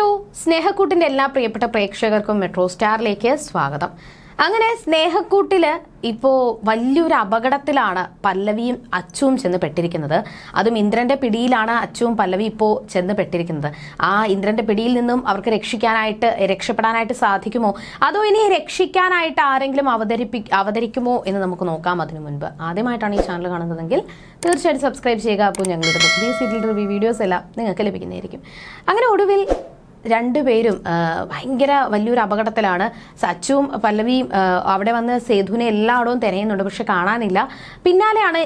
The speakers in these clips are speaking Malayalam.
ഹലോ സ്നേഹക്കൂട്ടിന്റെ എല്ലാ പ്രിയപ്പെട്ട പ്രേക്ഷകർക്കും മെട്രോ സ്റ്റാറിലേക്ക് സ്വാഗതം. അങ്ങനെ സ്നേഹക്കൂട്ടിൽ ഇപ്പോ വലിയൊരു അപകടത്തിലാണ് പല്ലവിയും അച്ചുവും ചെന്ന് പെട്ടിരിക്കുന്നത് അതും ഇന്ദ്രന്റെ പിടിയിലാണ് അച്ചുവും പല്ലവി ഇപ്പോ ചെന്ന് പെട്ടിരിക്കുന്നത് ആ ഇന്ദ്രന്റെ പിടിയിൽ നിന്നും അവർക്ക് രക്ഷിക്കാനായിട്ട് രക്ഷപ്പെടാനായിട്ട് സാധിക്കുമോ? അതോ ഇനി രക്ഷിക്കാനായിട്ട് ആരെങ്കിലും അവതരിപ്പി അവതരിക്കുമോ എന്ന് നമുക്ക് നോക്കാം അതിനു മുൻപ്. ആദ്യമായിട്ടാണ് ഈ ചാനൽ കാണുന്നതെങ്കിൽ തീർച്ചയായിട്ടും സബ്സ്ക്രൈബ് ചെയ്യുക. അപ്പോൾ ഞങ്ങളുടെ പുതിയ സീരിയൽ റിവ്യൂ വീഡിയോസ് എല്ലാം നിങ്ങൾക്ക് ലഭിക്കുന്നതായിരിക്കും. അങ്ങനെ ഒടുവിൽ രണ്ടുപേരും പേരും ഭയങ്കര വലിയൊരു അപകടത്തിലാണ്. സച്ചുവും പല്ലവിയും അവിടെ വന്ന് സേതുവിനെ എല്ലായിടവും തിരയുന്നുണ്ട് പക്ഷെ കാണാനില്ല. പിന്നാലെയാണ്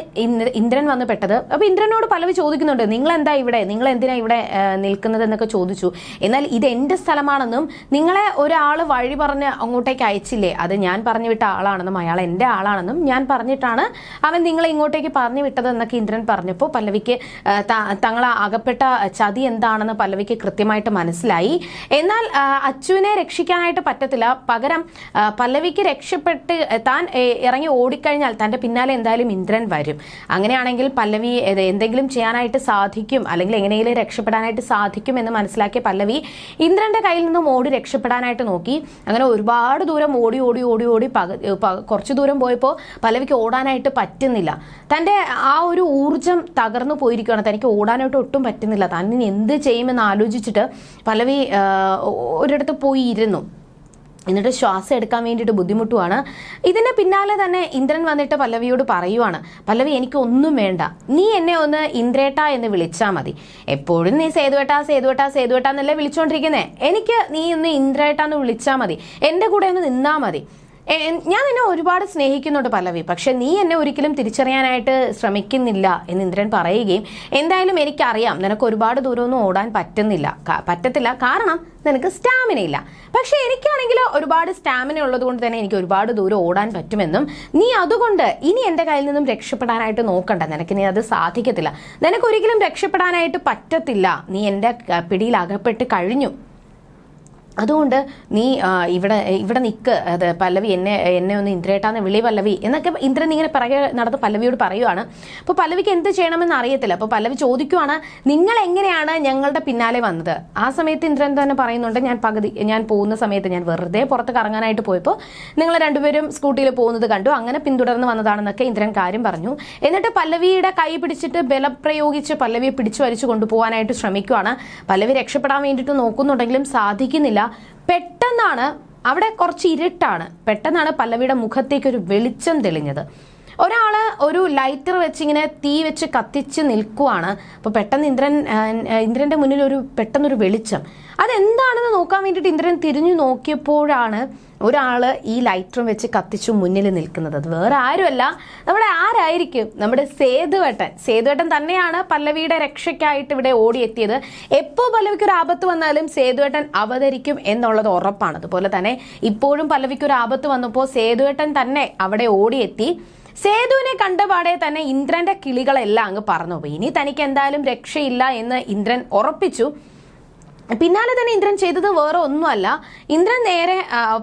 ഇന്ദ്രൻ വന്ന് പെട്ടത്. അപ്പൊ ഇന്ദ്രനോട് പല്ലവി ചോദിക്കുന്നുണ്ട് നിങ്ങൾ എന്താ ഇവിടെ? നിങ്ങൾ എന്തിനാ ഇവിടെ നിൽക്കുന്നത് എന്നൊക്കെ ചോദിച്ചു. എന്നാൽ ഇത് എന്റെ സ്ഥലമാണെന്നും നിങ്ങളെ ഒരാൾ വഴി പറഞ്ഞ് അങ്ങോട്ടേക്ക് അയച്ചില്ലേ? അത് ഞാൻ പറഞ്ഞു വിട്ട ആളാണെന്നും അയാൾ എന്റെ ആളാണെന്നും ഞാൻ പറഞ്ഞിട്ടാണ് അവൻ നിങ്ങളെ ഇങ്ങോട്ടേക്ക് പറഞ്ഞു വിട്ടത് എന്നൊക്കെ ഇന്ദ്രൻ പറഞ്ഞപ്പോൾ പല്ലവിക്ക് തങ്ങളെ അകപ്പെട്ട ചതി എന്താണെന്ന് പല്ലവിക്ക് കൃത്യമായിട്ട് മനസ്സിലായി. എന്നാൽ അച്ചുവിനെ രക്ഷിക്കാനായിട്ട് പറ്റത്തില്ല. പകരം പല്ലവിക്ക് രക്ഷപ്പെട്ട് താൻ ഇറങ്ങി ഓടിക്കഴിഞ്ഞാൽ തന്റെ പിന്നാലെ എന്തായാലും ഇന്ദ്രൻ വരും. അങ്ങനെയാണെങ്കിൽ പല്ലവി എന്തെങ്കിലും ചെയ്യാനായിട്ട് സാധിക്കും. അല്ലെങ്കിൽ എങ്ങനെയെങ്കിലും രക്ഷപ്പെടാനായിട്ട് സാധിക്കും എന്ന് മനസ്സിലാക്കിയ പല്ലവി ഇന്ദ്രന്റെ കയ്യിൽ നിന്നും ഓടി രക്ഷപ്പെടാനായിട്ട് നോക്കി. അങ്ങനെ ഒരുപാട് ദൂരം ഓടി ഓടി ഓടി ഓടി കുറച്ച് ദൂരം പോയപ്പോൾ പല്ലവിക്ക് ഓടാനായിട്ട് പറ്റുന്നില്ല. തന്റെ ആ ഒരു ഊർജം തകർന്നു പോയിരിക്കുകയാണ്. തനിക്ക് ഓടാനായിട്ട് ഒട്ടും പറ്റുന്നില്ല. താൻ ഇനി എന്ത് ചെയ്യുമെന്ന് ആലോചിച്ചിട്ട് പല്ലവി ആ, ഒരിടത്ത് പോയി ഇരുന്നു എന്നിട്ട് ശ്വാസം എടുക്കാൻ വേണ്ടിയിട്ട് ബുദ്ധിമുട്ടുമാണ് ഇതിന് പിന്നാലെ തന്നെ ഇന്ദ്രൻ വന്നിട്ട് പല്ലവിയോട് പറയുവാണ്. പല്ലവി എനിക്ക് ഒന്നും വേണ്ട. നീ എന്നെ ഒന്ന് ഇന്ദ്രേട്ട എന്ന് വിളിച്ചാൽ മതി. എപ്പോഴും നീ സേതുവേട്ട സേതുവേട്ട സേതുവേട്ട എന്നല്ലേ വിളിച്ചോണ്ടിരിക്കുന്നേ. എനിക്ക് നീ ഒന്ന് ഇന്ദ്രേട്ട എന്ന് വിളിച്ചാൽ മതി. എന്റെ കൂടെ ഒന്ന് നിന്നാൽ മതി. ഞാൻ എന്നെ ഒരുപാട് സ്നേഹിക്കുന്നുണ്ട് പല്ലവി. പക്ഷെ നീ എന്നെ ഒരിക്കലും തിരിച്ചറിയാനായിട്ട് ശ്രമിക്കുന്നില്ല എന്ന് ഇന്ദ്രൻ പറയുകയും എന്തായാലും എനിക്കറിയാം നിനക്ക് ഒരുപാട് ദൂരമൊന്നും ഓടാൻ പറ്റുന്നില്ല. പറ്റത്തില്ല. കാരണം നിനക്ക് സ്റ്റാമിന ഇല്ല. പക്ഷെ എനിക്കാണെങ്കിൽ ഒരുപാട് സ്റ്റാമിന ഉള്ളത് കൊണ്ട് തന്നെ എനിക്ക് ഒരുപാട് ദൂരം ഓടാൻ പറ്റുമെന്നും നീ അതുകൊണ്ട് ഇനി എന്റെ കയ്യിൽ നിന്നും രക്ഷപ്പെടാനായിട്ട് നോക്കണ്ട. നിനക്ക് നീ അത് സാധിക്കത്തില്ല. നിനക്ക് ഒരിക്കലും രക്ഷപ്പെടാനായിട്ട് പറ്റത്തില്ല. നീ എന്റെ പിടിയിൽ അകപ്പെട്ട് കഴിഞ്ഞു. അതുകൊണ്ട് നീ ഇവിടെ ഇവിടെ നിൽക്ക് അത് പല്ലവി എന്നെ എന്നെ ഒന്ന് ഇന്ദ്രേട്ടാന്ന് വിളി പല്ലവി. എന്നൊക്കെ ഇന്ദ്രൻ ഇങ്ങനെ പിറകെ നടന്ന് പല്ലവിയോട് പറയുവാണ്. അപ്പോൾ പല്ലവിക്ക് എന്ത് ചെയ്യണമെന്ന് അറിയത്തില്ല. അപ്പോൾ പല്ലവി ചോദിക്കുവാണ് നിങ്ങൾ എങ്ങനെയാണ് ഞങ്ങളുടെ പിന്നാലെ വന്നത്? ആ സമയത്ത് ഇന്ദ്രൻ തന്നെ പറയുന്നുണ്ട് ഞാൻ പകുതി ഞാൻ പോകുന്ന സമയത്ത് ഞാൻ വെറുതെ പുറത്ത് കറങ്ങാനായിട്ട് പോയപ്പോൾ നിങ്ങൾ രണ്ടുപേരും സ്കൂട്ടിയിൽ പോകുന്നത് കണ്ടു. അങ്ങനെ പിന്തുടർന്ന് വന്നതാണെന്നൊക്കെ ഇന്ദ്രൻ കാര്യം പറഞ്ഞു. എന്നിട്ട് പല്ലവിയുടെ കൈ പിടിച്ചിട്ട് ബലപ്രയോഗിച്ച് പല്ലവിയെ പിടിച്ചു വലിച്ചു കൊണ്ടുപോകാനായിട്ട് ശ്രമിക്കുവാണ്. പല്ലവി രക്ഷപ്പെടാൻ വേണ്ടിയിട്ട് നോക്കുന്നുണ്ടെങ്കിലും സാധിക്കുന്നില്ല. പെട്ടെന്നാണ് അവിടെ കുറച്ച് ഇരുട്ടാണ്. പെട്ടെന്നാണ് പല്ലവിയുടെ മുഖത്തേക്ക് ഒരു വെളിച്ചം തെളിഞ്ഞത്. ഒരാൾ ഒരു ലൈറ്റർ വെച്ച് ഇങ്ങനെ തീ വെച്ച് കത്തിച്ച് നിൽക്കുവാണ്. അപ്പൊ പെട്ടെന്ന് ഇന്ദ്രൻ ഇന്ദ്രന്റെ മുന്നിൽ ഒരു പെട്ടെന്നൊരു വെളിച്ചം. അതെന്താണെന്ന് നോക്കാൻ വേണ്ടിയിട്ട് ഇന്ദ്രൻ തിരിഞ്ഞു നോക്കിയപ്പോഴാണ് ഒരാൾ ഈ ലൈറ്ററും വെച്ച് കത്തിച്ചു മുന്നിൽ നിൽക്കുന്നത്. അത് വേറെ ആരുമല്ല. നമ്മുടെ ആരായിരിക്കും? നമ്മുടെ സേതുവേട്ടൻ. സേതുവേട്ടൻ തന്നെയാണ് പല്ലവിയുടെ രക്ഷയ്ക്കായിട്ട് ഇവിടെ ഓടിയെത്തിയത്. എപ്പോ പല്ലവിക്ക് ഒരു ആപത്ത് വന്നാലും സേതുവേട്ടൻ അവതരിക്കും എന്നുള്ളത് ഉറപ്പാണ്. അതുപോലെ തന്നെ ഇപ്പോഴും പല്ലവിക്ക് ഒരു ആപത്ത് വന്നപ്പോൾ സേതുവേട്ടൻ തന്നെ അവിടെ ഓടിയെത്തി. സേതുവിനെ കണ്ടപാടെ തന്നെ ഇന്ദ്രന്റെ കിളികളെല്ലാം അങ്ങ് പറഞ്ഞു പോയി. ഇനി തനിക്ക് എന്തായാലും രക്ഷയില്ല എന്ന് ഇന്ദ്രൻ ഉറപ്പിച്ചു. പിന്നാലെ തന്നെ ഇന്ദ്രൻ ചെയ്തത് വേറെ ഒന്നുമല്ല. ഇന്ദ്രൻ നേരെ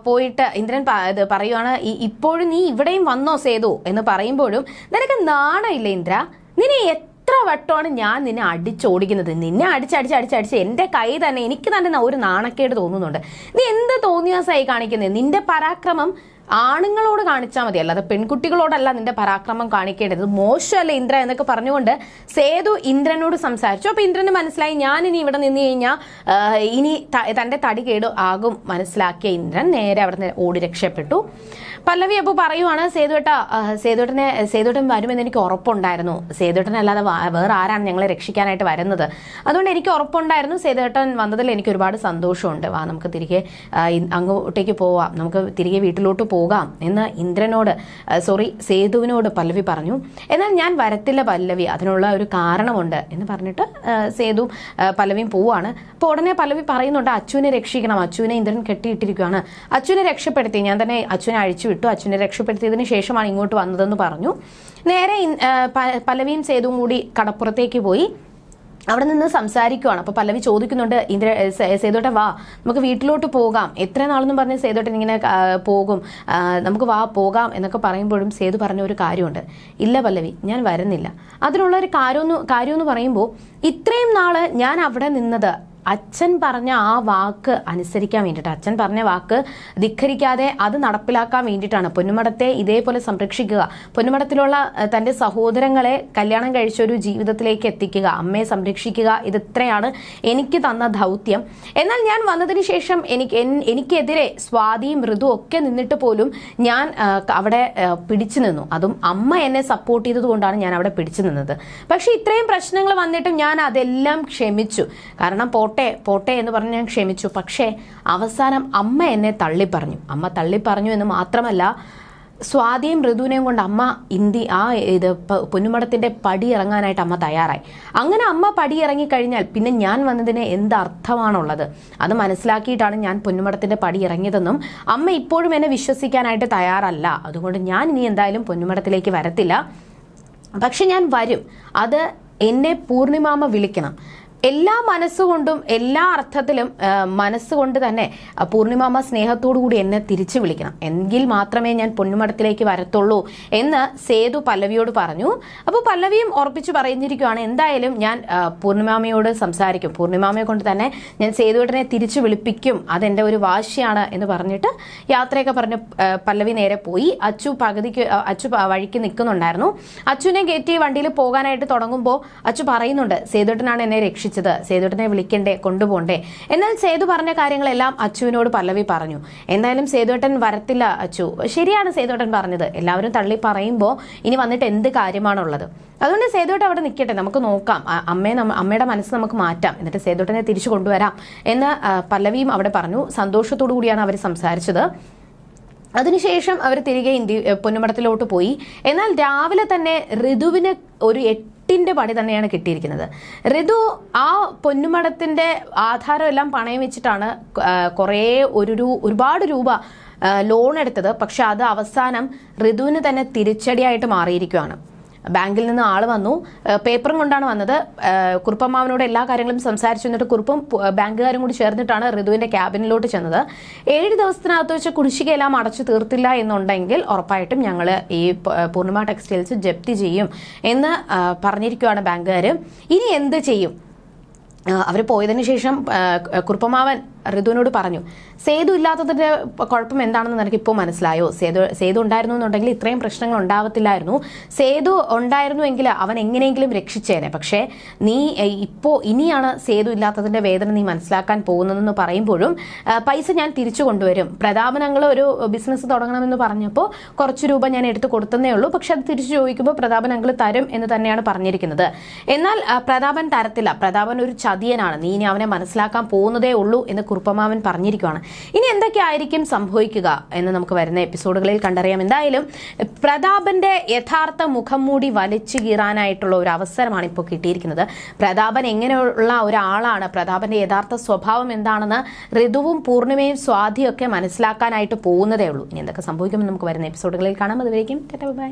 പോയിട്ട് ഇന്ദ്രൻ ഇത് പറയുവാണ് ഇപ്പോഴും നീ ഇവിടെയും വന്നോ സേതു? എന്ന് പറയുമ്പോഴും നിനക്ക് നാണമില്ല ഇന്ദ്ര. നിന്നെ എത്ര വട്ടമാണ് ഞാൻ നിന്നെ അടിച്ചോടിക്കുന്നത്? നിന്നെ അടിച്ചടിച്ച് അടിച്ചടിച്ച് എന്റെ കൈ തന്നെ എനിക്ക് തന്നെ ഒരു നാണക്കേട് തോന്നുന്നുണ്ട്. നീ എന്ത് തോന്നിയാസായി കാണിക്കുന്നത് നിന്റെ പരാക്രമം ആണുങ്ങളോട് കാണിച്ചാൽ മതി. അല്ലാതെ പെൺകുട്ടികളോടല്ല നിന്റെ പരാക്രമം കാണിക്കേണ്ടത്. മോശമല്ല ഇന്ദ്ര എന്നൊക്കെ പറഞ്ഞുകൊണ്ട് സേതു ഇന്ദ്രനോട് സംസാരിച്ചു. അപ്പൊ ഇന്ദ്രന് മനസ്സിലായി ഞാൻ ഇനി ഇവിടെ നിന്ന് കഴിഞ്ഞാൽ ഇനി തന്റെ തടി കേട് ആകും മനസ്സിലാക്കിയ ഇന്ദ്രൻ നേരെ അവിടെ നിന്ന് ഓടി രക്ഷപ്പെട്ടു. പല്ലവി അപ്പോൾ പറയുവാണ് സേതുവേട്ട സേതുവേട്ടനെ സേതുവേട്ടൻ വരുമെന്ന് എനിക്ക് ഉറപ്പുണ്ടായിരുന്നു. സേതുവേട്ടൻ അല്ലാതെ വേറെ ആരാണ് ഞങ്ങളെ രക്ഷിക്കാനായിട്ട് വരുന്നത്? അതുകൊണ്ട് എനിക്ക് ഉറപ്പുണ്ടായിരുന്നു. സേതുവേട്ടൻ വന്നതിൽ എനിക്ക് ഒരുപാട് സന്തോഷമുണ്ട്. വാ നമുക്ക് തിരികെ അങ്ങോട്ടേക്ക് പോവാം. നമുക്ക് തിരികെ വീട്ടിലോട്ട് പോകാം എന്ന് ഇന്ദ്രനോട് സോറി സേതുവിനോട് പല്ലവി പറഞ്ഞു. എന്നാൽ ഞാൻ വരത്തില്ല പല്ലവി അതിനുള്ള ഒരു കാരണമുണ്ട് എന്ന് പറഞ്ഞിട്ട് സേതു പല്ലവിയും പോവാണ് അപ്പോൾ ഉടനെ പല്ലവി പറയുന്നുണ്ട് അച്ചുവിനെ രക്ഷിക്കണം അച്ചുവിനെ ഇന്ദ്രൻ കെട്ടിയിട്ടിരിക്കുകയാണ്. അച്ചുവിനെ രക്ഷപ്പെടുത്തി ഞാൻ തന്നെ അച്ഛനെ അഴിച്ചു വിട്ടു അച്ഛനെ രക്ഷപ്പെടുത്തിയതിന് ശേഷമാണ് ഇങ്ങോട്ട് വന്നതെന്ന് പറഞ്ഞു. നേരെ പല്ലവിയും സേതുവും കൂടി കടപ്പുറത്തേക്ക് പോയി. അവിടെ നിന്ന് സംസാരിക്കുവാണ്. അപ്പൊ പല്ലവി ചോദിക്കുന്നുണ്ട് ഇന്ദ്ര സേതോട്ടെ വാ നമുക്ക് വീട്ടിലോട്ട് പോകാം. എത്ര നാളെന്നും പറഞ്ഞ് സേതോട്ടൻ ഇങ്ങനെ പോകും. നമുക്ക് വാ പോകാം എന്നൊക്കെ പറയുമ്പോഴും സേതു പറഞ്ഞ ഒരു കാര്യമുണ്ട്. ഇല്ല പല്ലവി ഞാൻ വരുന്നില്ല. അതിനുള്ള ഒരു കാര്യമെന്ന് കാര്യമെന്ന് പറയുമ്പോൾ ഇത്രയും നാൾ ഞാൻ അവിടെ നിന്നത് അച്ഛൻ പറഞ്ഞ ആ വാക്ക് അനുസരിക്കാൻ വേണ്ടിയിട്ട് അച്ഛൻ പറഞ്ഞ വാക്ക് ധിഖരിക്കാതെ അത് നടപ്പിലാക്കാൻ വേണ്ടിയിട്ടാണ് പൊന്നുമടത്തെ ഇതേപോലെ സംരക്ഷിക്കുക. പൊന്നുമടത്തിലുള്ള തന്റെ സഹോദരങ്ങളെ കല്യാണം കഴിച്ച ഒരു ജീവിതത്തിലേക്ക് എത്തിക്കുക അമ്മയെ സംരക്ഷിക്കുക ഇത് എനിക്ക് തന്ന ദൗത്യം. എന്നാൽ ഞാൻ വന്നതിന് ശേഷം എനിക്ക് എനിക്കെതിരെ സ്വാതിയും മൃദു ഒക്കെ നിന്നിട്ട് പോലും ഞാൻ അവിടെ പിടിച്ചു നിന്നു. അതും അമ്മ എന്നെ സപ്പോർട്ട് ചെയ്തതുകൊണ്ടാണ് ഞാൻ അവിടെ പിടിച്ചു നിന്നത്. പക്ഷേ ഇത്രയും പ്രശ്നങ്ങൾ വന്നിട്ടും ഞാൻ അതെല്ലാം ക്ഷമിച്ചു. കാരണം പോട്ടെ പോട്ടെ എന്ന് പറഞ്ഞ് ഞാൻ ക്ഷമിച്ചു. പക്ഷേ അവസാനം അമ്മ എന്നെ തള്ളി പറഞ്ഞു അമ്മ തള്ളി പറഞ്ഞു എന്ന് മാത്രമല്ല സ്വാതിയും മൃദുവിനെയും കൊണ്ട് അമ്മ ഇന്ത്യ ആ ഇത് പൊന്നുമടത്തിന്റെ പടി ഇറങ്ങാനായിട്ട് അമ്മ തയ്യാറായി. അങ്ങനെ അമ്മ പടി ഇറങ്ങി കഴിഞ്ഞാൽ പിന്നെ ഞാൻ വന്നതിന് എന്ത് അർത്ഥമാണുള്ളത്? അത് മനസ്സിലാക്കിയിട്ടാണ് ഞാൻ പൊന്നുമടത്തിന്റെ പടി ഇറങ്ങിയതെന്നും അമ്മ ഇപ്പോഴും എന്നെ വിശ്വസിക്കാനായിട്ട് തയ്യാറല്ല. അതുകൊണ്ട് ഞാൻ ഇനി എന്തായാലും പൊന്നുമടത്തിലേക്ക് വരത്തില്ല. പക്ഷെ ഞാൻ വരും. അത് എന്നെ പൂർണിമാമ വിളിക്കണം. എല്ലാ മനസ്സുകൊണ്ടും എല്ലാ അർത്ഥത്തിലും മനസ്സുകൊണ്ട് തന്നെ പൂർണിമാമ സ്നേഹത്തോടു കൂടി എന്നെ തിരിച്ചു വിളിക്കണം. എങ്കിൽ മാത്രമേ ഞാൻ പൊന്നുമടത്തിലേക്ക് വരത്തുള്ളൂ എന്ന് സേതു പല്ലവിയോട് പറഞ്ഞു. അപ്പോൾ പല്ലവിയും ഉറപ്പിച്ചു പറഞ്ഞിരിക്കുകയാണ് എന്തായാലും ഞാൻ പൂർണിമാമയോട് സംസാരിക്കും. പൂർണിമാമയെ കൊണ്ട് തന്നെ ഞാൻ സേതുവേട്ടനെ തിരിച്ചു വിളിപ്പിക്കും. അതെന്റെ ഒരു വാശിയാണ് എന്ന് പറഞ്ഞിട്ട് യാത്രയൊക്കെ പറഞ്ഞ് പല്ലവി നേരെ പോയി. അച്ചു പകുതിക്ക് അച്ചു വഴിക്ക് നിൽക്കുന്നുണ്ടായിരുന്നു. അച്ചുവിനെ കയറ്റി വണ്ടിയിൽ പോകാനായിട്ട് തുടങ്ങുമ്പോൾ അച്ചു പറയുന്നുണ്ട് സേതുവേട്ടനാണ് എന്നെ രക്ഷിച്ചത്. സേതുട്ടനെ വിളിക്കണ്ടേ കൊണ്ടുപോണ്ടേ? എന്നാൽ സേതു പറഞ്ഞ കാര്യങ്ങളെല്ലാം അച്ചുവിനോട് പല്ലവി പറഞ്ഞു. എന്തായാലും സേതുട്ടൻ വരത്തില്ല അച്ചു. ശരിയാണ് സേതുട്ടൻ പറഞ്ഞത്. എല്ലാവരും തള്ളി പറയുമ്പോൾ ഇനി വന്നിട്ട് എന്ത് കാര്യമാണുള്ളത്? അതുകൊണ്ട് സേതുട്ടൻ അവിടെ നിൽക്കട്ടെ നമുക്ക് നോക്കാം. അമ്മയെ അമ്മയുടെ മനസ്സ് നമുക്ക് മാറ്റാം. എന്നിട്ട് സേതുട്ടനെ തിരിച്ചു കൊണ്ടുവരാം എന്ന് പല്ലവിയും അവിടെ പറഞ്ഞു. സന്തോഷത്തോടു കൂടിയാണ് അവർ സംസാരിച്ചത്. അതിനുശേഷം അവർ തിരികെ ഇന്ത്യ പൊന്നുമടത്തിലോട്ട് പോയി. എന്നാൽ രാവിലെ തന്നെ ഋതുവിന് ഒരു എട്ടിന്റെ പണി തന്നെയാണ് കിട്ടിയിരിക്കുന്നത്. ഋതു ആ പൊന്നുമടത്തിന്റെ ആധാരം എല്ലാം പണയം വെച്ചിട്ടാണ് കുറേ ഒരു ഒരുപാട് രൂപ ലോൺ എടുത്തത്. പക്ഷെ അത് അവസാനം ഋതുവിന് തന്നെ തിരിച്ചടിയായിട്ട് മാറിയിരിക്കുകയാണ്. ബാങ്കിൽ നിന്ന് ആൾ വന്നു. പേപ്പറും കൊണ്ടാണ് വന്നത്. കുറുപ്പമ്മാവനോട് എല്ലാ കാര്യങ്ങളും സംസാരിച്ചു എന്നിട്ട് കുറുപ്പും ബാങ്കുകാരും കൂടി ചേർന്നിട്ടാണ് ഋതുവിന്റെ ക്യാബിനിലോട്ട് ചെന്നത്. ഏഴ് ദിവസത്തിനകത്ത് വെച്ച് കുടിശ്ശികയെല്ലാം അടച്ചു തീർത്തില്ല എന്നുണ്ടെങ്കിൽ ഉറപ്പായിട്ടും ഞങ്ങൾ ഈ പൂർണിമ ടെക്സ്റ്റൈൽസ് ജപ്തി ചെയ്യും എന്ന് പറഞ്ഞിരിക്കുകയാണ് ബാങ്കുകാർ ഇനി എന്ത് ചെയ്യും? അവർ പോയതിനു ശേഷം കുറുപ്പമാവൻ ഋതുവിനോട് പറഞ്ഞു സേതു ഇല്ലാത്തതിന്റെ കുഴപ്പം എന്താണെന്ന് നിനക്ക് ഇപ്പോൾ മനസ്സിലായോ? സേതു സേതു ഉണ്ടായിരുന്നു എന്നുണ്ടെങ്കിൽ ഇത്രയും പ്രശ്നങ്ങൾ ഉണ്ടാവത്തില്ലായിരുന്നു. സേതു ഉണ്ടായിരുന്നുവെങ്കിൽ അവൻ എങ്ങനെയെങ്കിലും രക്ഷിച്ചേനെ. പക്ഷേ നീ ഇപ്പോൾ ഇപ്പോ ഇനിയാണ് സേതു ഇല്ലാത്തതിന്റെ വേദന നീ മനസ്സിലാക്കാൻ പോകുന്നതെന്ന് പറയുമ്പോഴും പൈസ ഞാൻ തിരിച്ചു കൊണ്ടുവരും. പ്രതാപനങ്ങൾ ഒരു ബിസിനസ് തുടങ്ങണമെന്ന് പറഞ്ഞപ്പോൾ കുറച്ച് രൂപ ഞാൻ എടുത്തു കൊടുത്തതേ ഉള്ളൂ. പക്ഷെ അത് തിരിച്ചു ചോദിക്കുമ്പോൾ പ്രതാപനങ്ങൾ തരും എന്ന് തന്നെയാണ് പറഞ്ഞിരിക്കുന്നത്. എന്നാൽ പ്രതാപൻ തരത്തില്ല. പ്രതാപൻ ഒരു ചതിയനാണ്. നീ ഇനി അവനെ മനസ്സിലാക്കാൻ പോകുന്നതേ ഉള്ളൂ എന്ന് കുറുപ്പമാവൻ പറഞ്ഞിരിക്കുകയാണ് ഇനി എന്തൊക്കെയായിരിക്കും സംഭവിക്കുക എന്ന് നമുക്ക് വരുന്ന എപ്പിസോഡുകളിൽ കണ്ടറിയാം. എന്തായാലും പ്രതാപന്റെ യഥാർത്ഥ മുഖം മൂടി വലിച്ചു കീറാനായിട്ടുള്ള ഒരു അവസരമാണ് ഇപ്പോൾ കിട്ടിയിരിക്കുന്നത്. പ്രതാപൻ എങ്ങനെയുള്ള ഒരാളാണ്? പ്രതാപന്റെ യഥാർത്ഥ സ്വഭാവം എന്താണെന്ന് ഋതുവും പൂർണിമയും സ്വാധിയൊക്കെ മനസ്സിലാക്കാനായിട്ട് പോകുന്നതേ ഉള്ളൂ. ഇനി എന്തൊക്കെ സംഭവിക്കുമെന്ന് നമുക്ക് വരുന്ന എപ്പിസോഡുകളിൽ കാണാം. അതുവരേക്കും ബൈ.